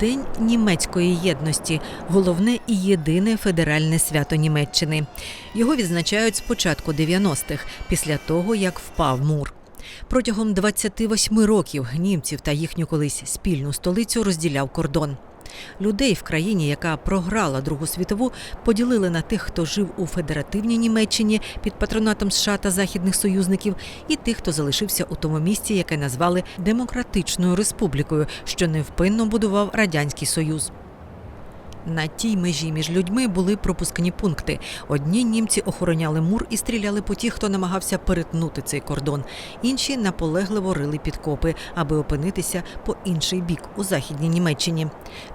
День німецької єдності головне і єдине федеральне свято Німеччини. Його відзначають з початку 90-х, після того як впав мур. Протягом 28 років німців та їхню колись спільну столицю розділяв кордон. Людей в країні, яка програла Другу світову, поділили на тих, хто жив у федеративній Німеччині під патронатом США та західних союзників, і тих, хто залишився у тому місці, яке назвали Демократичною Республікою, що невпинно будував радянський союз. На тій межі між людьми були пропускні пункти. Одні німці охороняли мур і стріляли по тих, хто намагався перетнути цей кордон. Інші наполегливо рили підкопи, аби опинитися по інший бік у західній Німеччині.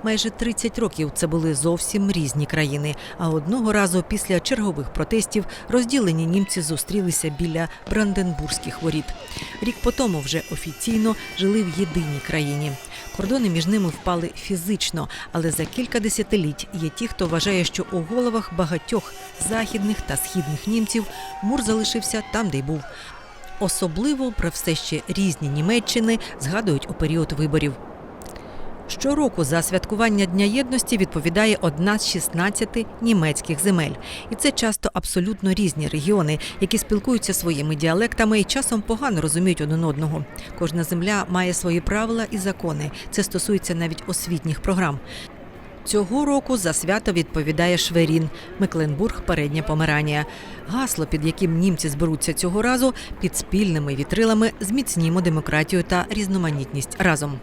Майже 30 років це були зовсім різні країни. А одного разу після чергових протестів розділені німці зустрілися біля Бранденбурзьких воріт. Рік по тому вже офіційно жили в єдиній країні. Кордони між ними впали фізично, але за кілька десятиліть є ті, хто вважає, що у головах багатьох західних та східних німців мур залишився там, де й був. Особливо про все ще різні Німеччини згадують у період виборів. Щороку за святкування Дня єдності відповідає одна з 16 німецьких земель, і це часто абсолютно різні регіони, які спілкуються своїми діалектами і часом погано розуміють один одного. Кожна земля має свої правила і закони. Це стосується навіть освітніх програм. Цього року за свято відповідає Шверін, Мекленбург, передня Померанія. Гасло, під яким німці зберуться цього разу, під спільними вітрилами зміцнімо демократію та різноманітність разом.